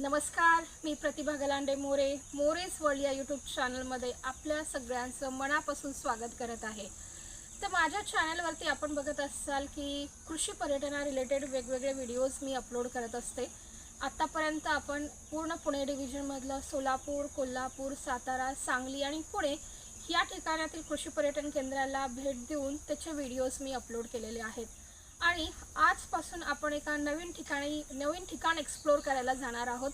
नमस्कार मी प्रतिभा गलांडे मोरे मोरेस वर्ल्ड या यूट्यूब चॅनलमध्ये आपल्या सगळ्यांचं मनापासून स्वागत करत आहे. तर माझ्या चॅनलवरती आपण बघत असाल की कृषी पर्यटना रिलेटेड वेगवेगळे व्हिडिओज मी अपलोड करत असते. आत्तापर्यंत आपण पूर्ण पुणे डिव्हिजनमधलं सोलापूर कोल्हापूर सातारा सांगली आणि पुणे या ठिकाणातील कृषी पर्यटन केंद्राला भेट देऊन त्याचे व्हिडिओज मी अपलोड केलेले आहेत. आणि आजपासून आपण एका नवीन ठिकाणी नवीन ठिकाण एक्सप्लोर करायला जाणार आहोत.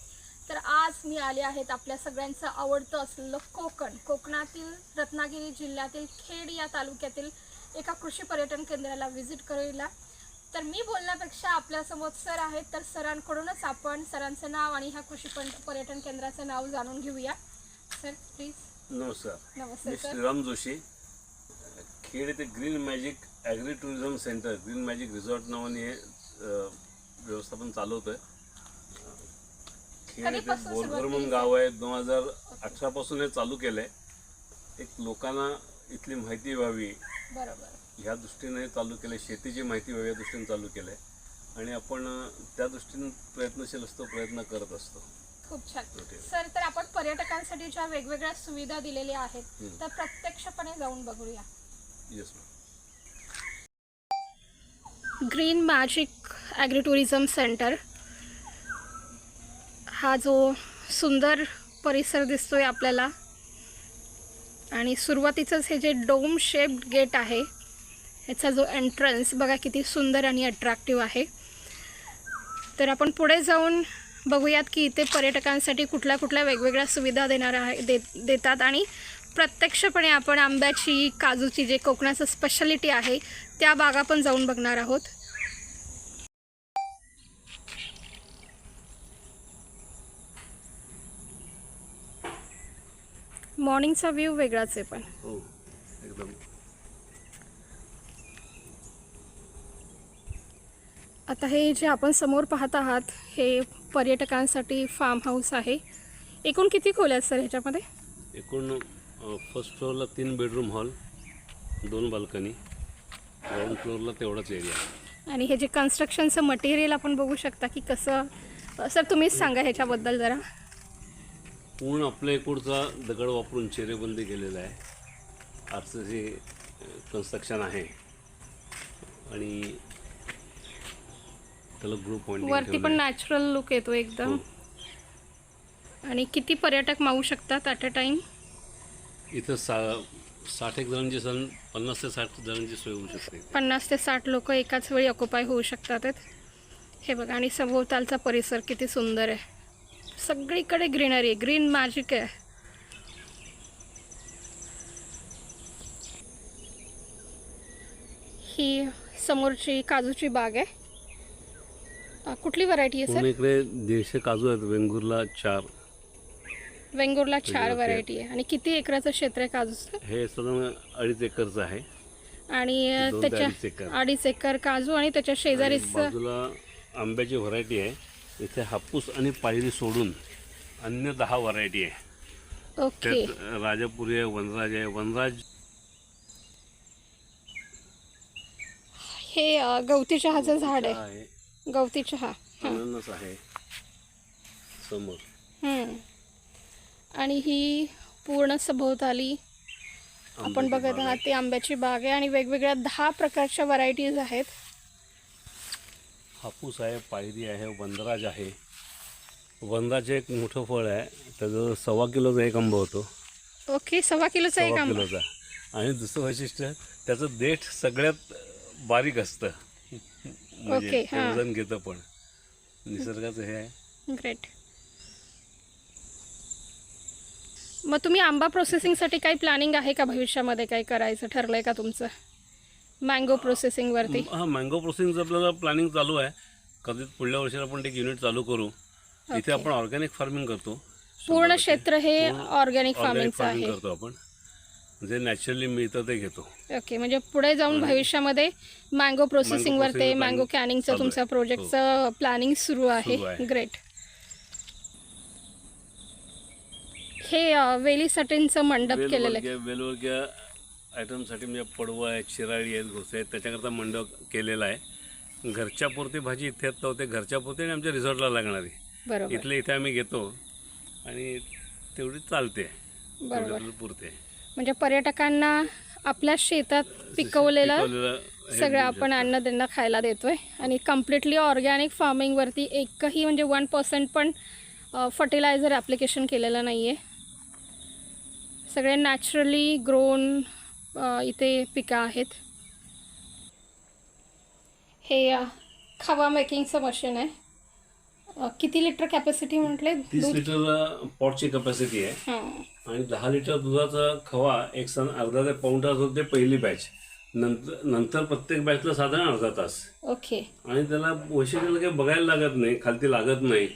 तर आज मी आले आहेत आपल्या सगळ्यांचं आवडतं असलेलं कोकण. कोकणातील रत्नागिरी जिल्ह्यातील खेड या तालुक्यातील एका कृषी पर्यटन केंद्राला व्हिजिट करायला. तर मी बोलण्यापेक्षा आपल्यासमोर सर आहेत तर सरांकडूनच आपण सरांचं नाव आणि ह्या कृषी पर्यटन केंद्राचं नाव जाणून घेऊया. सर प्लीज नमस्कार. सर. श्रीराम जोशी. खेड येथे green magic agri tourism centre green magic resort नावाने हे अ, व्यवस्थापन चालवतं आहे खेड येथे कधीपासून बोरघर म्हणून? गाव आहे. दोन हजार अठरापासून हे चालू केलं आहे एक लोकांना इथली माहिती व्हावी. बरोबर. ह्या दृष्टीने हे चालू केलं शेतीची माहिती व्हावी या दृष्टीने चालू केलं आहे आणि आपण अ, त्या दृष्टीने प्रयत्नशील असतो प्रयत्न करत असतो. खूप छान. सर तर आपण पर्यटकांसाठी ज्या वेगवेगळ्या सुविधा दिलेल्या आहेत हम्म. तर प्रत्यक्षपणे जाऊन बघूया. Yes ma'am green magic agri tourism centre हा जो सुंदर परिसर दिसतो आहे आपल्याला. आणि सुरुवातीचंच हे जे डोम शेप्ड गेट आहे ह्याचा जो एंट्रन्स बघा किती सुंदर आणि अट्रॅक्टिव्ह आहे. तर आपण पुढे जाऊन बघूयात की इथे पर्यटकांसाठी कुठल्या कुठल्या वेगवेगळ्या सुविधा देणार आहे देत देतात. आणि प्रत्यक्षपणे आपण आंब्याची काजूची जे कोकणाचं स्पेशालिटी आहे त्या बागा पण जाऊन बघणार आहोत. मॉर्निंगचा व्ह्यू वेगळाच आहे पण. हो आता हे जे आपण समोर पाहत आहात हे पर्यटकांसाठी फार्म हाऊस आहे. एकूण किती खोल्या आहेत सर ह्याच्यामध्ये? एकूण फर्स्ट फ्लोअरला तीन बेडरूम हॉल दोन बाल्कनी ग्राउंड फ्लोअरला तेवढाच एरिया आणि हे जे कन्स्ट्रक्शनचं मटेरियल आपण बघू शकता की कसं सर तुम्हीच सांगा ह्याच्याबद्दल जरा. पूर्ण आपल्या इकडचा दगड वापरून चेरेबंदी केलेला आहे. सी सी कन्स्ट्रक्शन आहे. आणि त्याला ग्रुप वरती पण नॅचरल लुक येतो एकदम. हो. आणि किती पर्यटक मावू शकतात ॲट अ टाइम इथं सा साठ एक जणांची सण पन्नास ते साठ जणांची सोय होऊ शकते. पन्नास ते साठ लोक एकाच वेळी ऑक्युपाय होऊ शकतात हे बघा आणि सभोवतालचा परिसर किती सुंदर आहे. सगळीकडे ग्रीनरी आहे. ग्रीन मॅजिक आहे. ही समोरची काजूची बाग आहे. कुठली व्हरायटी आहे सर इकडे दीडशे काजू आहेत. वेंगुर्ला चार. वेंगुर्ला चार. व्हरायटी आहे. आणि किती एकराचं क्षेत्र आहे काजूचं हे साधारण अडीच एकरचं आहे. आणि अ, दोन ते त्याच्या अडीच एकर. अडीच एकर काजू आणि त्याच्या शेजारीच बाजूला आंब्याची व्हरायटी आहे. इथे हापूस आणि पायरी सोडून अन्य दहा व्हरायटी आहे. ओके. त्यात राजापुरी आहे वनराज आहे. वनराज हे अ, गवती चहाचं झाड आहे. आहे. गवती चहा. अननस आहे. समोर. हम्म. आणि ही पूर्ण सभोवताली आपण बघत आहात ती आंब्याची बाग आहे आणि वेगवेगळ्या दहा प्रकारच्या व्हरायटीज आहेत. हापूस आहे पायरी आहे वनराज आहे. वनराज एक मोठं फळ आहे त्याचं सव्वा किलोचा एक आंबा होतो. ओके सव्वा किलोचा एक सव्वा आंबा. किलोचा. आणि दुसरं वैशिष्ट्य त्याचं देठ सगळ्यात बारीक असतं. म्हणजे ओके, ते हां. वजन घेतं पण. निसर्गाचं हे आहे. ग्रेट मग तुम्ही आंबा प्रोसेसिंगसाठी काही प्लॅनिंग आहे का भविष्यामध्ये? काही करायचं ठरलंय का तुमचं? मँगो प्रोसेसिंगवरती हा मँगो प्रोसेसिंगचं आपल्याला प्लॅनिंग चालू आहे. कधी पुढल्या वर्षाला आपण एक युनिट चालू करू. इथे आपण ऑर्गॅनिक फार्मिंग करतो. पूर्ण क्षेत्र हे ऑर्गॅनिक फार्मिंगचं फार्मिंग आहे. करतो आपण. जे नॅचरली मिळतं ते घेतो. ओके म्हणजे पुढे जाऊन भविष्यामध्ये मँगो प्रोसेसिंगवर ते मँगो कॅनिंगचं. तुमचं प्रोजेक्टचं प्लॅनिंग सुरू आहे. ग्रेट हे अ, वेली सटिनचं मंडप केलेलं आहे वेलवर्गीय वेलवर्गीय आयटमसाठी म्हणजे पडवं आहे चिराळी आहेत घोसे आहेत त्याच्याकरता मंडप केलेला आहे. घरच्या पुरती भाजी इथे येत नव्हते घरच्या पुरती आणि आमच्या रिसॉर्टला लागणारी. बरोबर. इथले इथे आम्ही घेतो आणि तेवढी चालते बरोबर. तेवढी पुरते. म्हणजे पर्यटकांना आपल्या शेतात पिकवलेलं पिकवलेलं हे सगळं आपण अन्न त्यांना खायला देतोय आणि कम्प्लिटली ऑर्गॅनिक फार्मिंगवरती एकही म्हणजे वन पर्सेंट पण फर्टिलायझर ॲप्लिकेशन केलेलं नाही आहे सगळे नॅचरली ग्रोन इथे पिकं आहेत. हे खवा मेकिंगचं मशीन आहे. किती लिटर कॅपॅसिटी म्हटले? तीस लिटर पॉटची कपॅसिटी आहे. आणि दहा लिटर दुधाचा खवा एक सण अर्धा ते पाऊण तास होते पहिली बॅच नंतर नंतर प्रत्येक बॅचला साधारण अर्धा तास. ओके आणि त्याला वैशिष्ट्याला काही बघायला लागत नाही खालती लागत नाही.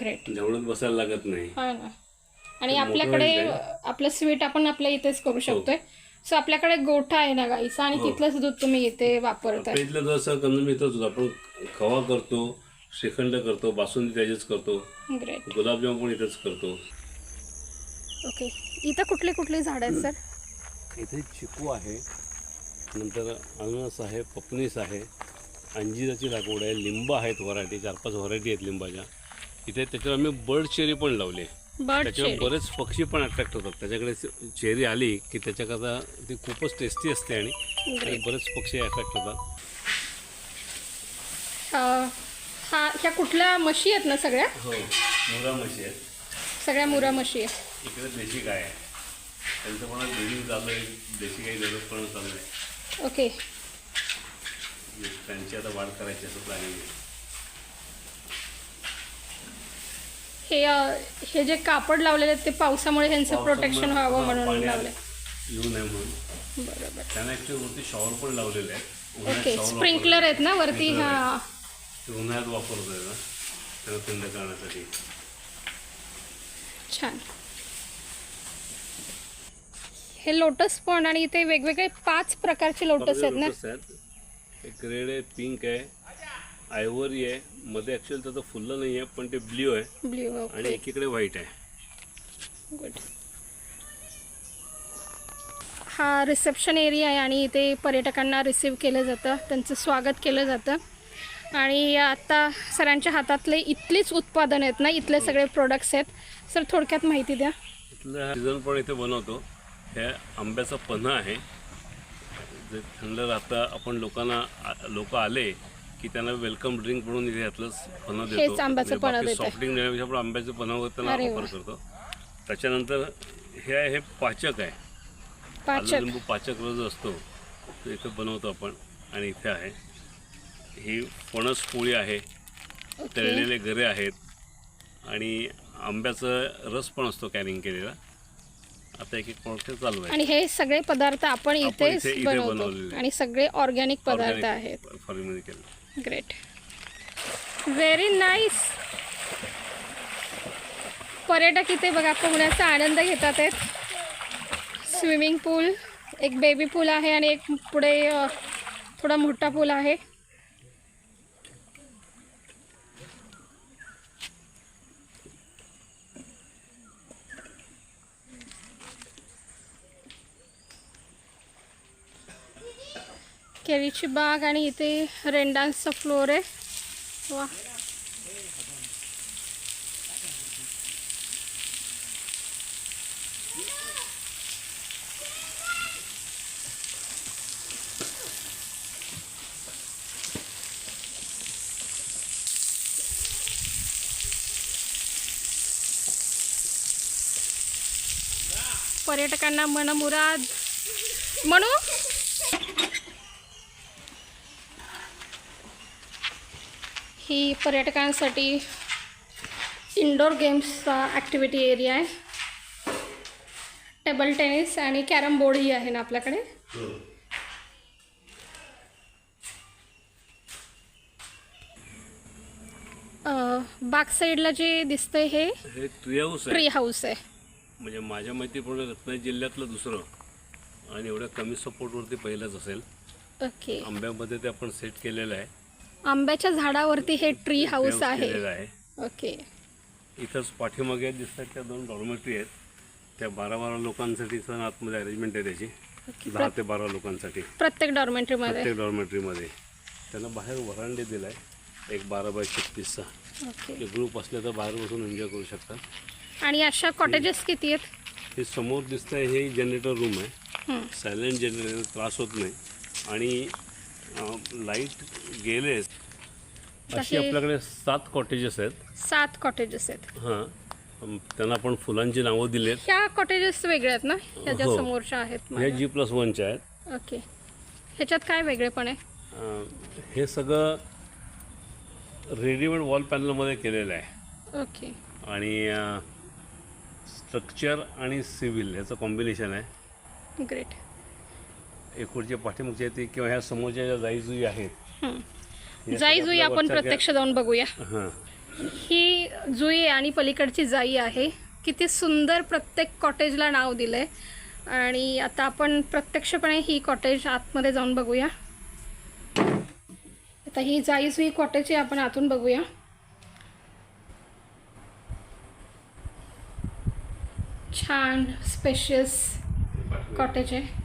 ग्रेट झवळत बसायला लागत नाही. ना. आणि आपल्याकडे motorized आपलं स्वीट आपण आपल्या इथेच करू शकतोय. सो आपल्याकडे गोठा आहे ना गाईचा आणि हो. तिथलंच दूध तुम्ही इथे वापरताय. आपल्या इथलं जसं कंझुम येतोच आपण खवा करतो श्रीखंड करतो बासुंदी त्याचेच करतो. ग्रेट गुलाबजाम पण इथेच करतो. ओके इथं कुठली कुठली झाडं आहेत सर इथे चिकू आहे नंतर अननस आहे पपनीस आहे अंजिराची लागवड आहे लिंब आहेत व्हरायटी चार पाच व्हरायटी आहेत लिंबाच्या. इथे त्याच्यावर आम्ही बर्ड चेरी पण लावली बर्ड त्याच्यावर बरेच पक्षी पण अट्रॅक्ट होतात. त्याच्याकडे चेरी आली की त्याच्याकरता ती खूपच टेस्टी असते आणि बरेच पक्षी अट्रॅक्ट होतात. हा ह्या कुठल्या म्हशी आहेत ना सगळ्या? हो मुरा म्हशी आहेत. सगळ्या मुरा म्हशी आहे इकडे देशी गाय आहे. त्यांचं पण ब्रिडिंग चालू आहे. देशी गाई डेव्हलप पण चालू आहे. ओके त्यांची आता वाढ करायची असं प्लॅनिंग आहे. हे हे जे कापड लावलेले आहेत ते पावसामुळे ह्यांचं प्रोटेक्शन व्हावं म्हणून लावले येऊ नये म्हणून. बरोबर. त्यांना ॲक्च्युली वरती शॉवर पण लावलेले आहेत. ओके स्प्रिंकलर आहेत ना वरती? हा. उन्हाळ्यात वापरतोय ना. त्यांना थंड करण्यासाठी. छान. हे लोटस पण आणि इथे वेगवेगळे पाच प्रकारचे लोटस आहेत ना? एक रेड आहे पिंक आहे. आयव्हरी आहे. मध्ये ॲक्च्युअली त्याचं फुललं नाही आहे पण ते ब्ल्यू आहे. ब्ल्यू आणि एकीकडे व्हाईट आहे. गुड. हा रिसेप्शन एरिया आहे आणि इथे पर्यटकांना रिसीव केलं जातं. त्यांचं स्वागत केलं जातं. आणि आता सरांच्या हातातले इथलीच उत्पादन आहेत ना इथले सगळे प्रोडक्ट्स आहेत. सर थोडक्यात माहिती द्या. इथलं सीझन पण इथे बनवतो. हे आंब्याचं पन्हा आहे. जे थंड राहतं आपण लोकांना लोक आले की त्यांना वेलकम ड्रिंक म्हणून पन्हा हेच आंब्याचं पन्हं. सॉफ्ट ड्रिंक आपण आंब्याचं पन्हा त्यांना अरे ऑफर. करतो. त्याच्यानंतर हे आहे हे पाचक आहे. आलं पाचक लिंबू पाचक रोज असतो तो इथे बनवतो आपण. आणि इथे आहे ही फणस पोळी आहे. ओके. तळलेले गरे आहेत. आणि आंब्याचं रस पण असतो कॅनिंग केलेला. आता एक एक प्रोडक्ट चालू आहे आणि हे सगळे पदार्थ आपण इथेच इथे- इथे बनवतो. बनवलेले. आणि सगळे ऑर्गॅनिक पदार्थ आहेत. फॉर्ममध्ये केलं ग्रेट व्हेरी नाईस पर्यटक इथे बघा पोहण्याचा आनंद घेतात आहेत. स्विमिंग पूल एक बेबी पूल आहे आणि एक पुढे थोडा मोठा पूल आहे. केळीची बाग आणि इथे रेंडांचा फ्लोर आहे. वा. पर्यटकांना मनमुराद. म्हणू ही पर्यटकांसाठी इंडोर गेम्सचा ॲक्टिव्हिटी एरिया आहे. टेबल टेनिस आणि कॅरम बोर्डही आहे ना आपल्याकडे. बॅक साईडला जे दिसतंय हे हे ट्री हाऊस आहे. ट्री हाऊस आहे. म्हणजे माझ्या माहितीप्रमाणे रत्नागिरी जिल्ह्यातलं दुसरं आणि एवढ्या कमी सपोर्टवरती पहिलंच असेल. ओके. आंब्यामध्ये ते आपण सेट केलेलं आहे. आंब्याच्या झाडावरती हे ट्री हाऊस आहे. ओके. इथंच पाठीमागे दिसतात त्या दोन डॉर्मेटरी आहेत. त्या बारा बारा लोकांसाठी सण आतमध्ये अरेंजमेंट आहे त्याची. दहा ते बारा लोकांसाठी. प्रत्येक डॉर्मेंटरीमध्ये प्रत्येक डॉर्मेटरीमध्ये त्यांना बाहेर वरांडे दिला आहे एक बारा बाय छत्तीसचा. ओके. ग्रुप असले तर बाहेर बसून एन्जॉय करू शकतात. आणि अशा कॉटेजेस किती आहेत? हे समोर दिसतंय हे जनरेटर रूम आहे. सायलेंट जनरेटर त्रास होत नाही. आणि लाइट गेले अशी हे- आपल्याकडे सात कॉटेजेस आहेत. सात कॉटेजेस आहेत. हां. त्यांना आपण फुलांची नावं दिली आहेत ह्या कॉटेजेस वेगळ्या आहेत ना? ह्या ज्या हो. समोरच्या आहेत माझ्या. जी प्लस वनच्या आहेत. ओके ह्याच्यात काय वेगळेपण आहे? अं, हे सगळं रेडीमेड वॉल पॅनलमध्ये केलेलं आहे. ओके आणि स्ट्रक्चर आणि सिव्हिल ह्याचं कॉम्बिनेशन आहे. ग्रेट एकूणचे पाठीमागचे ते किंवा ह्या समोरच्या ज्या जाईजुई आहेत या जाई सगळ्या जुई आपण वरच्या प्रत्यक्ष जाऊन बघूया. हां. ही जुई आणि पलीकडची जाई आहे. किती सुंदर प्रत्येक कॉटेजला नाव दिलंय. आणि आता आपण प्रत्यक्षपणे ही कॉटेज आतमध्ये जाऊन बघूया. आता ही जाई जुई कॉटेज आहे आपण आतून बघूया. छान स्पेशियस कॉटेज आहे.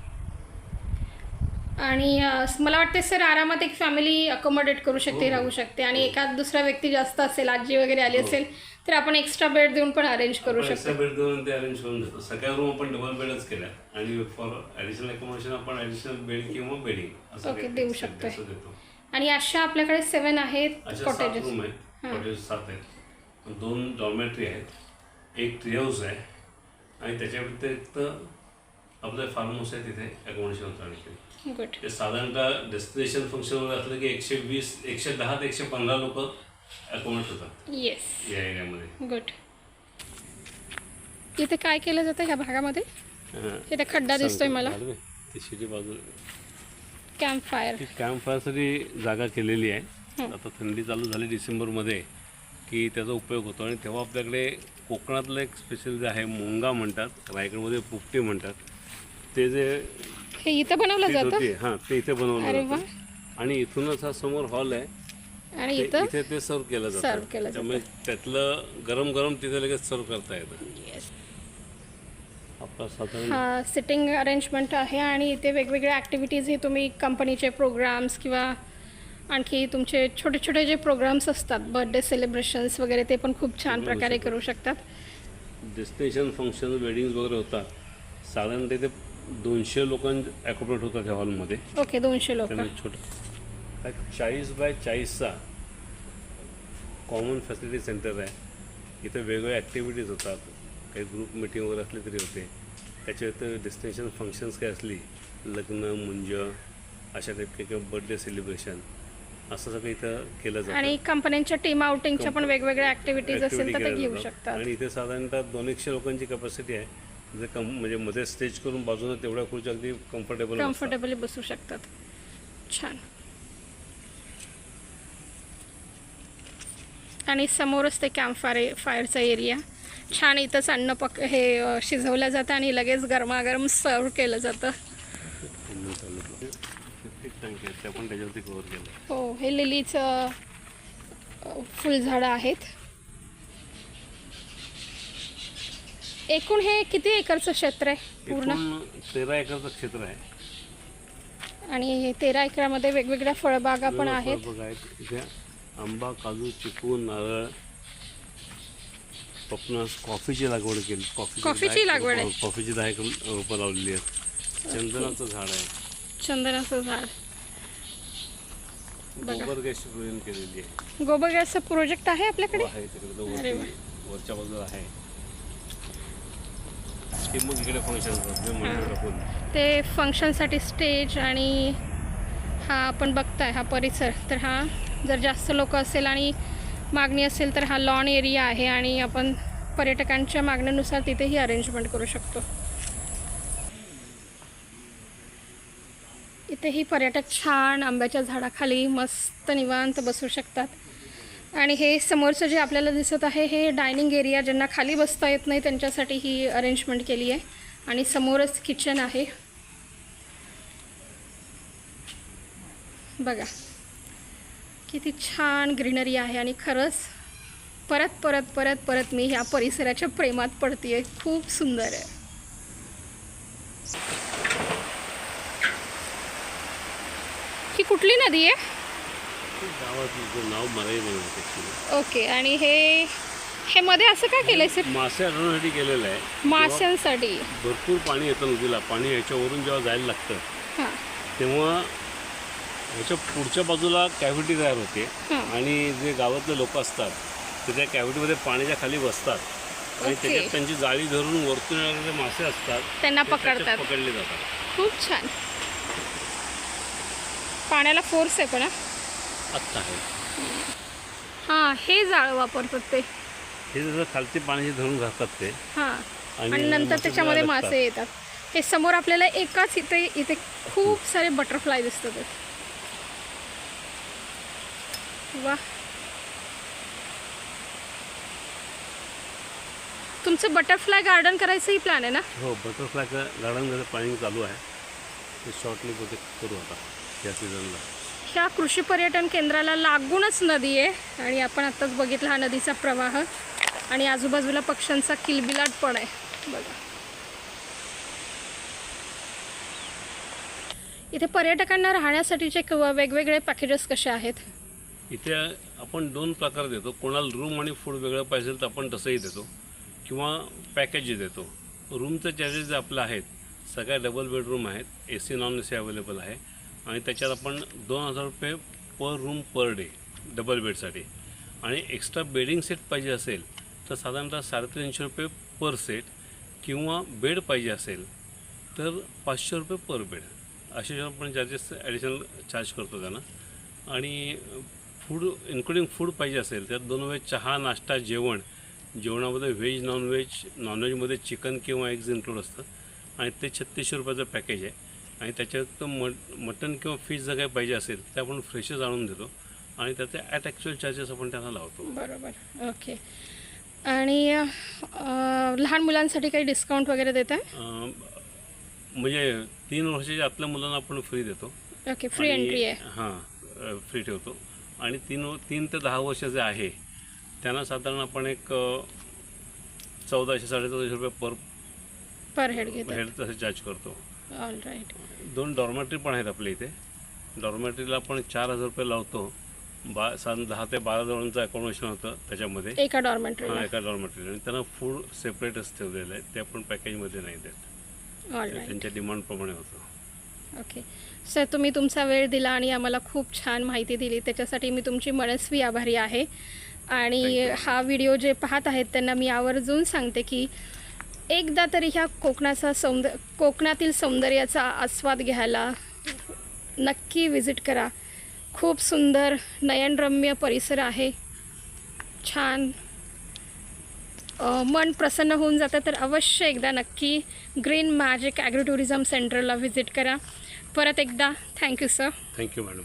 आणि मला वाटते सर आरामात एक फॅमिली अकोमोडेट करू शकते राहू शकते. आणि एखाद दुसरा व्यक्ती जास्त असेल आजी वगैरे आली असेल तर आपण एक्स्ट्रा बेड देऊन पण अरेंज करू शकतो. एक्स्ट्रा बेड देऊन ते अरेंज करून देतो. सगळ्या रूम आपण डबल बेडच केल्या. आणि फॉर ॲडिशनल अकोमोडेशन आपण ॲडिशनल बेड किंवा बेडिंग ओके, देऊ देतो. आणि अशा आपल्याकडे सेवन आहेत कॉटेजेस रूम आहेत कॉटेज सात आहेत. दोन डॉर्मेटरी आहेत एक ट्री हाऊस आहे. आणि त्याच्या व्यतिरिक्त आपलं फार्म हाऊस आहे तिथे अकोमोडेशन होतं आणखी गुड ते साधारणतः डेस्टिनेशन फंक्शन वगैरे असलं की एकशे वीस एकशे दहा ते एकशे पंधरा लोक अकोमोडेट होतात. येस या एरियामध्ये गुड इथे काय केलं जातं ह्या भागामध्ये? इथे खड्डा दिसतोय मला. ती शिटी बाजू. कॅम्प फायर ती कॅम्प फायरसाठी जागा केलेली आहे. आता थंडी चालू झाली डिसेंबरमध्ये की त्याचा उपयोग होतो. आणि तेव्हा आपल्याकडे कोकणातलं एक स्पेशल जे आहे मुंगा म्हणतात रायगडमध्ये पुपटी म्हणतात. ते जे हे इथं बनवलं जातं? हां ते इथे बनवलं अरे वा. जातं आणि इथूनच हा समोर हॉल आहे. आणि ते इथं? इथे ते सर्व केलं जातं. केलं. त्यामुळे त्यातलं गरम गरम तिथे लगेच सर्व करता येतं. येस आपला साधारण हा सिटिंग अरेंजमेंट आहे आणि इथे वेगवेगळ्या ॲक्टिव्हिटीजही तुम्ही कंपनीचे प्रोग्राम्स किंवा आणखी तुमचे छोटे छोटे जे प्रोग्राम्स असतात बर्थडे सेलिब्रेशन्स वगैरे ते पण खूप छान प्रकारे करू शकतात. डेस्टिनेशन फंक्शन वेडिंग्स वगैरे होतात. साधारण तिथे दोनशे लोकां अकोपरेट होतात त्या हॉलमध्ये ओके दोनशे लोक. त्यामुळे छोटं. चाळीस बाय चाळीसचा कॉमन फॅसिलिटी सेंटर आहे. इथं वेगवेगळ्या ॲक्टिव्हिटीज होतात. काही ग्रुप मिटिंग वगैरे असली तरी होते. त्याच्या व्यतिरिक्त डेस्टिनेशन फंक्शन्स काही असली लग्न मुंज अशा टाईप काही किंवा बर्थडे सेलिब्रेशन असं सगळं इथं केलं जातं. आणि कंपन्यांच्या टीम आउटिंगच्या पण वेगवेगळ्या ॲक्टिव्हिटीज असेल तर ते घेऊ. शकतात. आणि इथे साधारणतः दोन एकशे लोकांची कॅपॅसिटी आहे. जे कम म्हणजे मध्ये स्टेज करून बाजूने तेवढ्या खुर्च्या अगदी कम्फर्टेबल कम्फर्टेबली बसू शकतात. छान. आणि समोरच ते कॅम्प फायर फायरचा एरिया छान इथंच अन्न पक हे शिजवलं जातं आणि लगेच गरमागरम सर्व केलं जातं. हो हे लिलीचं फुलझाडं आहेत. एकूण हे किती एकरचं क्षेत्र आहे पूर्ण? तेरा एकरचं क्षेत्र आहे. आणि हे तेरा एकरामध्ये वेगवेगळ्या फळबागा पण आहेत. बघा आहेत. इथे आंबा काजू चिकू नारळ पपनस कॉफीची लागवड केली. कॉफीची कॉफीची लागवड आहे? कॉफीची दहा एक रोपं लावलेली आहेत. चंदनाचं झाड आहे. चंदनाचं झाड. गोबर गॅसची प्रोजन केलेली आहे. गोबर गॅसचा प्रोजेक्ट आहे आपल्याकडे? आहे तिकडे. तो अरे वरती वरच्या बाजूला आहे. ते मग इकडे फंक्शन ते फंक्शनसाठी स्टेज आणि हा आपण बघताय हा परिसर. तर हा जर जास्त लोक असेल आणि मागणी असेल तर हा लॉन एरिया आहे आणि आपण पर्यटकांच्या मागणीनुसार तिथेही अरेंजमेंट करू शकतो. इथेही पर्यटक छान आंब्याच्या झाडाखाली मस्त निवांत बसू शकतात. आणि हे समोरचं जे आपल्याला दिसत आहे हे डायनिंग एरिया ज्यांना खाली बसता येत नाही त्यांच्यासाठी ही अरेंजमेंट केली आहे. आणि समोरच किचन आहे. बघा. किती छान ग्रीनरी आहे आणि खरंच परत परत परत परत मी ह्या परिसराच्या प्रेमात पडतीये. खूप सुंदर आहे. ही कुठली नदी आहे? नाव मलाही ओके आणि हे हे मध्ये असं काय केलंय सर मासे अडवण्यासाठी केलेलं आहे. माशांसाठी. भरपूर पाणी येतं नदीला पाणी ह्याच्यावरून जेव्हा जायला लागतं हां. तेव्हा ह्याच्या पुढच्या बाजूला कॅव्हिटी तयार होते. आणि जे गावातले लोक असतात ते त्या कॅव्हिटीमध्ये पाण्याच्या खाली बसतात. आणि. त्याच्यात त्यांची जाळी धरून वरतून येणारे मासे असतात त्यांना पकडतात. पकडले जातात. खूप छान. पाण्याला फोर्स आहे पण हा. आत्ता आहे. हां हे जाळं वापरतात ते. हे जसं खालती पाण्याची धरून घालतात ते. हां आणि नंतर त्याच्यामध्ये. मासे येतात. हे समोर आपल्याला एकाच इथे इथे खूप सारे बटरफ्लाय दिसतात. वा. तुमचं बटरफ्लाय गार्डन करायचंही प्लॅन आहे ना? हो बटरफ्लायचं गार्डन प्लॅनिंग चालू आहे. ते शॉर्टली प्रोजेक्ट करू आता या सीझनला ह्या कृषी पर्यटन केंद्राला लागूनच नदी आहे आणि आपण आत्ताच बघितला हा नदीचा प्रवाह आणि आजूबाजूला पक्ष्यांचा किलबिलाट पण आहे. बघा. इथे पर्यटकांना राहण्यासाठीचे किंवा वेगवेगळे पॅकेजेस कसे आहेत? इथे आपण दोन प्रकार देतो. कोणाला रूम आणि फूड वेगळं पाहिजे तर आपण तसंही देतो. किंवा पॅकेज देतो. रूमचं चार्जेस जे आपलं आहेत सगळ्या डबल बेडरूम आहेत A C non A C available आहे. आणि त्याच्यात आपण दोन हजार रुपये per room per day double बेडसाठी आणि एक्स्ट्रा बेडिंग सेट पाहिजे असेल तर साधारणतः साडेतीनशे रुपये पर सेट किंवा बेड पाहिजे असेल तर पाचशे रुपये पर बेड असे आपण चार्जेस ॲडिशनल चार्ज करतो त्यांना. आणि फूड इन्क्लुडिंग फूड पाहिजे असेल त्यात दोन वेळेस चहा नाश्ता जेवण. जेवणामध्ये व्हेज नॉनव्हेज नॉनव्हेजमध्ये चिकन किंवा एग्ज इन्क्लूड असतं. आणि ते छत्तीसशे रुपयाचं पॅकेज आहे. आणि त्याच्यात मट मटन किंवा फिश जर काही पाहिजे असेल ते आपण फ्रेशच आणून देतो. आणि त्याचे ॲट ॲक्च्युअल चार्जेस आपण त्यांना लावतो. बरोबर. ओके आणि लहान मुलांसाठी काही डिस्काउंट वगैरे देत आहे म्हणजे तीन वर्षाच्या आतल्या मुलांना आपण फ्री देतो. ओके फ्री एंट्री आहे. हां फ्री ठेवतो. आणि तीन तीन ते दहा वर्ष जे आहे त्यांना साधारण आपण एक चौदाशे साडेचौदाशे रुपये पर पर हेड घेत हेड तसे चार्ज करतो. ऑल राईट दोन डॉर्मेटरी पण आहेत आपल्या इथे. डॉर्मेटरीला आपण चार हजार रुपये लावतो. बा साधारण दहा ते बारा जणांचं अकोमोडेशन होतं त्याच्यामध्ये. एका हां डॉर्मेंटरीला एका डॉर्मेटरी आणि त्यांना फूड सेपरेटच ठेवलेलं आहे. ते आपण पॅकेजमध्ये नाही देत. ऑल राईट त्यांच्या डिमांडप्रमाणे होतं. ओके सर तुम्ही तुमचा वेळ दिला आणि आम्हाला खूप छान माहिती दिली. त्याच्यासाठी मी तुमची मनस्वी आभारी आहे. आणि Thank you. हा व्हिडिओ जे पाहत आहेत त्यांना मी आवर्जून सांगते की एकदा तरी ह्या कोकणाचा सौंदर्य कोकणातील सौंदर्याचा आस्वाद घ्यायला नक्की विजिट करा. खूप सुंदर नयनरम्य परिसर आहे. छान. मन प्रसन्न होऊन जातं तर अवश्य एकदा नक्की ग्रीन मॅजिक ॲग्रो टुरिझम सेंटरला व्हिजिट करा. परत एकदा थँक्यू सर. Thank you madam.